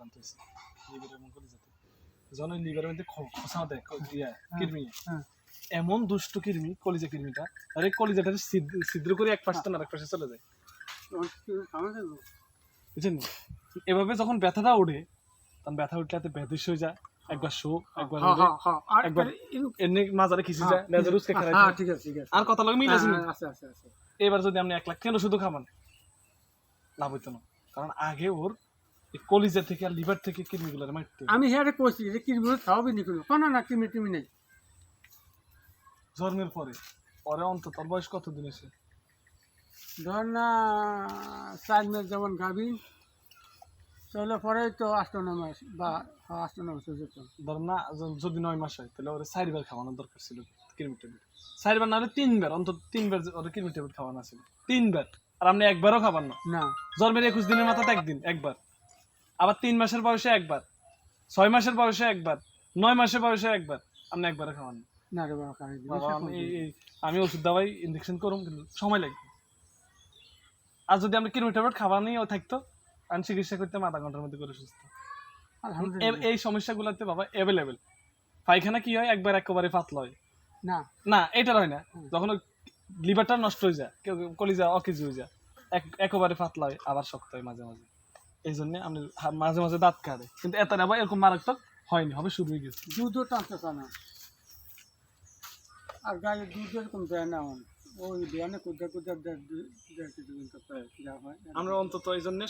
আক্রান্ত হয়েছে লিভার এবং কলিজাতে যখন ওই লিভারের মধ্যে খোসা দেয় কৃমি হ্যাঁ। এমন দুষ্ট কৃমি কলিজা কৃমিটা। আর এই কলিজাটা ছিদ্র করে এক পাশে আরেক পাশে চলে যায়। বুঝছেন? এভাবে যখন ব্যথাটা ওঠে তখন ব্যথা উঠলে হাতে ব্যাধিস হয়ে যায়। একবার শো একবার হ্যাঁ, হ্যাঁ, হ্যাঁ। একবার এমনি মাজারে খিসি যায় হ্যাঁ, লেজার উসকে খেলা হ্যাঁ, ঠিক আছে ঠিক আছে। আর কথা লাগে হ্যাঁ, হ্যাঁ, আছে আছে আছে। এবার যদি আপনি এক লাখ কেন শুধু খাবেন লাভ হইতো না। কারণ আগে ওর কলিজা থেকে আর লিভার থেকে কৃমিগুলো মারতে আমি হ্যাঁ কইছি যে কি বলে খাওয়াবি নি কোনো কোনো না কিমি টিমি নেই। জন্মের পরে। পরে অন্তত বয়স কত দিন এসে ধর না চার মাস যেমন গাবি চলে পরে তো আষ্ট নয় মাস বা আষ্ট নয় মাস যেত। ধরেন না যদি নয় মাস হয় তাহলে ওরা চারবার খাওয়ানোর দরকার ছিল কৃমি ট্যাবলেট চারবার না হলে তিনবার অন্তত তিনবার ওরা কৃমি ট্যাবলেট খাওয়ানো ছিল তিনবার। আর আপনি একবারও খাবার না? না। জন্মের একুশ দিনের মাথাতে একদিন একবার। আবার তিন মাসের বয়সে একবার ছয় মাসের বয়সে একবার নয় মাসের বয়সে একবার। আপনি একবারে খাওয়ান না। রে বাবা আমি ওষুধ দাবাই ইঞ্জেকশন করুম কিন্তু সময় লাগবে। আর যদি আমরা কিলোমিটার ট্যাবলেট খাবার নিয়েও থাকতো আমি চিকিৎসা করতাম আধা ঘণ্টার মধ্যে করে সুস্থ। এই সমস্যাগুলোতে বাবা অ্যাভেলেবেল পায়খানা কি হয়? একবার একেবারে পাতলা হয়। না। না এটা হয় না। যখন লিভারটা নষ্ট হয়ে যায় কলিজা অকেজি হয়ে যায় একেবারে পাতলা হয় আবার শক্ত হয় মাঝে মাঝে। এই জন্য আমি মাঝে মাঝে দাঁত কাটে। কিন্তু এত আবার এরকম মারাত্মক হয়নি হবে শুরু হয়ে গেছে। দুধও টানতে চায় না। আর গায়ে দুধ এরকম দেয় না ওই দেয় না কোথায় কোথায় হয়। আমরা অন্তত এই জন্য